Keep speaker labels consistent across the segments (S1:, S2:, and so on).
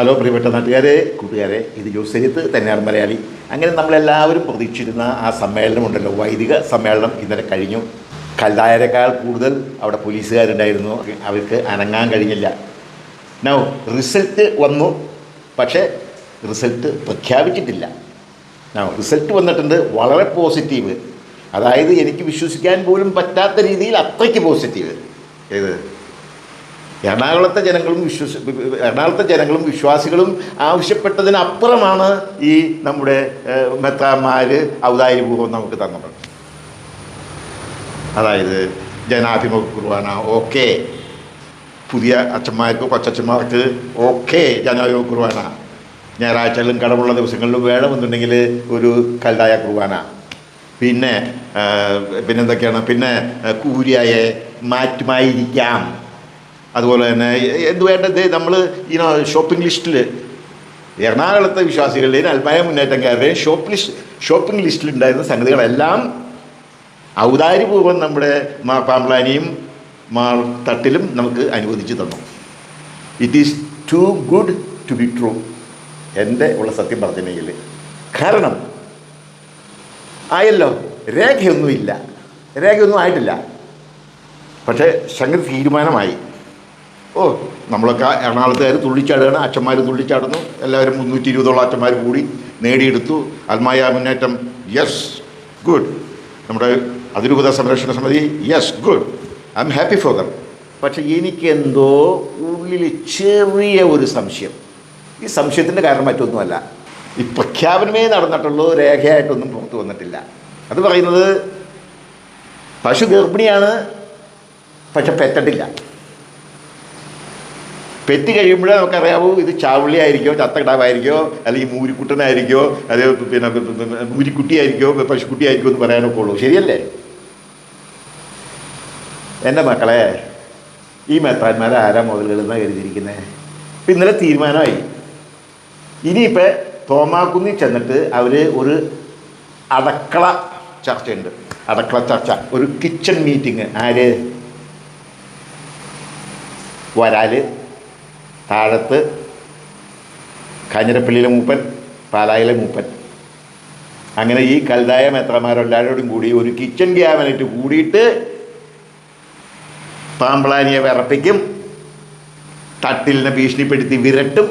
S1: Hello പ്രിയപ്പെട്ട നാട്ടുകാരെ കൂട്ടുകാരെ ഇത് ജോസരിത്ത് തന്നെയാണ് മലയാളി. അങ്ങനെ നമ്മളെല്ലാവരും പ്രതീക്ഷിച്ചിരുന്ന ആ സമ്മേളനം ഉണ്ടല്ലോ വൈദിക സമ്മേളനം ഇന്നലെ കഴിഞ്ഞു. കൽതായരെക്കാൾ കൂടുതൽ അവിടെ പോലീസുകാരുണ്ടായിരുന്നു അവർക്ക് അനങ്ങാൻ കഴിഞ്ഞില്ല. നൗ റിസൾട്ട് വന്നു പക്ഷേ റിസൾട്ട് പ്രഖ്യാപിച്ചിട്ടില്ല. നൗ റിസൾട്ട് വന്നിട്ടുണ്ട് വളരെ പോസിറ്റീവ് അതായത് എനിക്ക് വിശ്വസിക്കാൻ പോലും പറ്റാത്ത രീതിയിൽ അത്രയ്ക്ക് പോസിറ്റീവ് ഏത്? എറണാകുളത്തെ ജനങ്ങളും വിശ്വസ എറണാകുളത്തെ ജനങ്ങളും വിശ്വാസികളും ആവശ്യപ്പെട്ടതിനപ്പുറമാണ് ഈ നമ്മുടെ മെത്താന്മാർ ഔദാര്യപൂർവം നമുക്ക് തന്നത്. അതായത് ജനാഭിമുഖ കുർബാന ഓക്കെ. പുതിയ അച്ഛന്മാർക്ക് കൊച്ചച്ഛന്മാർക്ക് ഓക്കെ ജനാഭിമുഖ കുർബാന. ഞായറാഴ്ചകളിലും കടമുള്ള ദിവസങ്ങളിലും വേണമെന്നുണ്ടെങ്കിൽ ഒരു കല്ലായ കുർബാന. പിന്നെ പിന്നെന്തൊക്കെയാണ്? പിന്നെ കൂരിയായെ മാറ്റുമായിരിക്കാം. അതുപോലെ തന്നെ എന്ത് വേണ്ടത് നമ്മൾ ഈ ഷോപ്പിംഗ് ലിസ്റ്റിൽ എറണാകുളത്തെ വിശ്വാസികളുടെയും അൽമായ മുന്നേറ്റക്കാരുടെയും ഷോപ്പ് ലിസ്റ്റ് ഷോപ്പിംഗ് ലിസ്റ്റിൽ ഉണ്ടായിരുന്ന സംഗതികളെല്ലാം ഔദാര്യപൂർവം നമ്മുടെ മാ പാമ്പ്ലാനിയും മാർ തട്ടിലും നമുക്ക് അനുവദിച്ചു തന്നു. It is too good to be true എന്റെ ഉള്ള സത്യം പറഞ്ഞില്ല കാരണം ആയല്ലോ രേഖയൊന്നുമില്ല. രേഖയൊന്നും ആയിട്ടില്ല. പക്ഷേ സംഗതി തീരുമാനമായി. ഓ നമ്മളൊക്കെ എറണാകുളത്തുകാർ തുള്ളിച്ചാടുകയാണ്. അച്ഛന്മാർ തുള്ളിച്ചാടുന്നു. എല്ലാവരും മുന്നൂറ്റി ഇരുപതോളം അച്ഛന്മാർ കൂടി നേടിയെടുത്തു. അൽമായ മുന്നേറ്റം. യെസ് ഗുഡ് നമ്മുടെ അതിരൂപത സംരക്ഷണ സമിതി yes good I'm happy for them പക്ഷേ എനിക്കെന്തോ ഉള്ളിൽ ചെറിയ ഒരു സംശയം. ഈ സംശയത്തിന്റെ കാരണം മറ്റൊന്നുമല്ല. ഈ പ്രഖ്യാപനമേ നടന്നിട്ടുള്ളൂ രേഖയായിട്ടൊന്നും പുറത്തു വന്നിട്ടില്ല. അത് പറയുന്നത് പശു ഗർഭിണിയാണ് പക്ഷെ പെറ്റിട്ടില്ല. പെറ്റ് കഴിയുമ്പോഴേ നമുക്കറിയാവൂ ഇത് ചാവുള്ളി ആയിരിക്കോ ചത്തകിടാവായിരിക്കോ അല്ലെങ്കിൽ മൂരിക്കുട്ടനായിരിക്കോ അത് പിന്നെ മൂരിക്കുട്ടിയായിരിക്കോ പശുക്കുട്ടിയായിരിക്കോ എന്ന് പറയാനൊക്കെ ഉള്ളൂ. ശരിയല്ലേ? എന്റെ മക്കളെ ഈ മെത്താന്മാരെ ആരാ മുതലുകളെന്നാണ് കരുതിയിരിക്കുന്നത് ഇപ്പം ഇന്നലെ തീരുമാനമായി. ഇനിയിപ്പോൾ തോമാക്കുന്നിൽ ചെന്നിട്ട് അവർ ഒരു അടക്കള ചർച്ചയുണ്ട്. അടക്കള ചർച്ച ഒരു കിച്ചൺ മീറ്റിംഗ്. ആര്? വരാൽ. താഴത്ത് കാഞ്ഞിരപ്പള്ളിയിലെ മൂപ്പൻ പാലായിലെ മൂപ്പൻ. അങ്ങനെ ഈ കൽതായ മെത്രമാരെല്ലാവരോടും കൂടി ഒരു കിച്ചൺ ക്യാബിനറ്റ് കൂടിയിട്ട് പാമ്പ്ലാനിയെ വിറപ്പിക്കും തട്ടിലിനെ ഭീഷണിപ്പെടുത്തി വിരട്ടും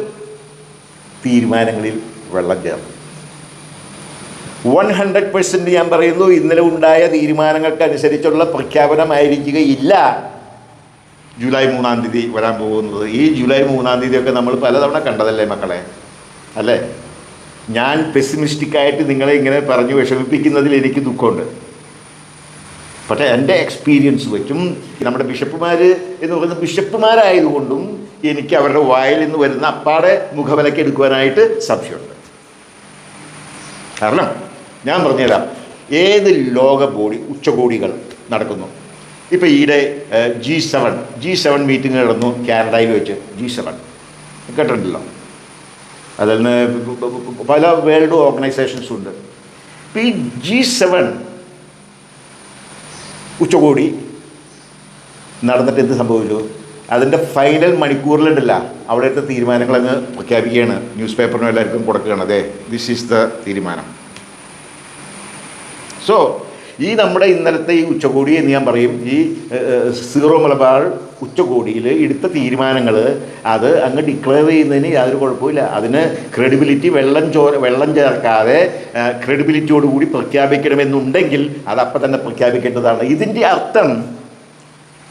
S1: തീരുമാനങ്ങളിൽ വെള്ളം ചേർന്നു വൺ ഹൺഡ്രഡ് പെർസെന്റ് ഞാൻ പറയുന്നു ഇന്നലെ ഉണ്ടായ തീരുമാനങ്ങൾക്കനുസരിച്ചുള്ള പ്രഖ്യാപനമായിരിക്കുകയില്ല. ജൂലൈ മൂന്നാം തീയതി വരാൻ പോകുന്നത്. ഈ ജൂലൈ മൂന്നാം തീയതിയൊക്കെ നമ്മൾ പലതവണ കണ്ടതല്ലേ മക്കളെ? അല്ലേ? ഞാൻ പെസിമിസ്റ്റിക്കായിട്ട് നിങ്ങളെ ഇങ്ങനെ പറഞ്ഞു വിഷമിപ്പിക്കുന്നതിൽ എനിക്ക് ദുഃഖമുണ്ട്. പക്ഷേ എന്റെ എക്സ്പീരിയൻസ് വെച്ചും നമ്മുടെ ബിഷപ്പുമാർ എന്ന് പറയുന്നത് ബിഷപ്പുമാരായതുകൊണ്ടും എനിക്ക് അവരുടെ വായിൽ നിന്ന് വരുന്ന അപ്പാടെ മുഖവിലയ്ക്ക് എടുക്കുവാനായിട്ട് സംശയമുണ്ട്. കാരണം ഞാൻ പറഞ്ഞുതരാം. ഏത് ലോക ബോഡി ഉച്ചകോടികൾ നടക്കുന്നു? ഇപ്പോൾ ഈയിടെ G seven G seven meeting നടന്നു കാനഡയിൽ വെച്ച് ജി സെവൻ കേട്ടിട്ടുണ്ടല്ലോ? അതിൽ നിന്ന് പല വേൾഡ് ഓർഗനൈസേഷൻസും ഉണ്ട്. ഇപ്പോൾ ഈ ജി സെവൻ ഉച്ചകോടി നടന്നിട്ട് എന്ത് സംഭവിച്ചു? അതിന്റെ ഫൈനൽ മണിക്കൂറിലുണ്ടല്ല അവിടുത്തെ തീരുമാനങ്ങൾ അങ്ങ് പ്രഖ്യാപിക്കുകയാണ്. ന്യൂസ് പേപ്പറിനും എല്ലാവർക്കും കൊടുക്കുകയാണ്. അതെ ദിസ് ഈസ് ദ തീരുമാനം. സോ ഈ നമ്മുടെ ഇന്നലത്തെ ഈ ഉച്ചകോടി എന്ന് ഞാൻ പറയും ഈ സീറോ മലബാർ ഉച്ചകോടിയിൽ എടുത്ത തീരുമാനങ്ങൾ അത് അങ്ങ് ഡിക്ലെയർ ചെയ്യുന്നതിന് യാതൊരു കുഴപ്പമില്ല അതിന് ക്രെഡിബിലിറ്റി വെള്ളം ചോ വെള്ളം ചേർക്കാതെ ക്രെഡിബിലിറ്റിയോടുകൂടി പ്രഖ്യാപിക്കണമെന്നുണ്ടെങ്കിൽ അത് തന്നെ പ്രഖ്യാപിക്കേണ്ടതാണ്. ഇതിന്റെ അർത്ഥം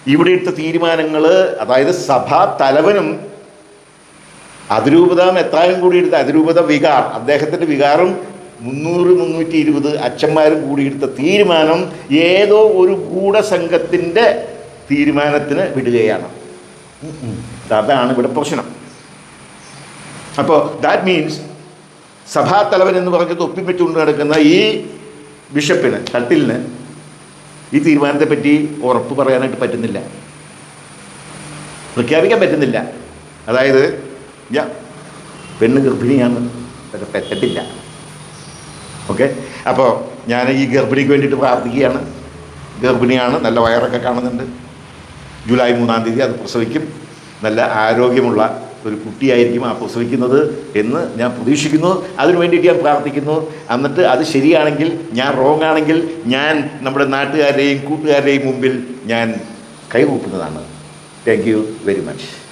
S1: ഇവിടെ എടുത്ത തീരുമാനങ്ങൾ അതായത് സഭാ തലവനും അതിരൂപത മെത്രാനും കൂടി എടുത്ത അതിരൂപത വികാർ അദ്ദേഹത്തിന്റെ വികാറും മുന്നൂറ് മുന്നൂറ്റി ഇരുപത് അച്ഛന്മാരും കൂടി എടുത്ത തീരുമാനം ഏതോ ഒരു ഗൂഢസംഘത്തിന്റെ തീരുമാനത്തിന് വിടുകയാണ്. അതാണ് ഇവിടെ പ്രശ്നം. അപ്പോൾ ദാറ്റ് മീൻസ് സഭാതലവൻ എന്ന് പറഞ്ഞ് ഒപ്പിപ്പിച്ചുകൊണ്ട് നടക്കുന്ന ഈ ബിഷപ്പിന് തട്ടിലിന് ഈ തീരുമാനത്തെപ്പറ്റി ഉറപ്പ് പറയാനായിട്ട് പറ്റുന്നില്ല. പ്രഖ്യാപിക്കാൻ പറ്റുന്നില്ല. അതായത് പെണ്ണ് ഗർഭിണിയാണ് പക്ഷെ പെറ്റിട്ടില്ല ഓക്കെ? അപ്പോൾ ഞാൻ ഈ ഗർഭിണിക്ക് വേണ്ടിയിട്ട് പ്രാർത്ഥിക്കുകയാണ്. ഗർഭിണിയാണ് നല്ല വയറൊക്കെ കാണുന്നുണ്ട്. ജൂലൈ മൂന്നാം തീയതി അത് പ്രസവിക്കും. നല്ല ആരോഗ്യമുള്ള ഒരു കുട്ടിയായിരിക്കും ആ പ്രസവിക്കുന്നത് എന്ന് ഞാൻ പ്രതീക്ഷിക്കുന്നു. അതിനു വേണ്ടിയിട്ട് ഞാൻ പ്രാർത്ഥിക്കുന്നു. എന്നിട്ട് അത് ശരിയാണെങ്കിൽ ഞാൻ റോങ് ആണെങ്കിൽ ഞാൻ നമ്മുടെ നാട്ടുകാരുടെയും കൂട്ടുകാരുടെയും മുമ്പിൽ ഞാൻ കൈകൂപ്പുന്നതാണ് താങ്ക് യു വെരി മച്ച്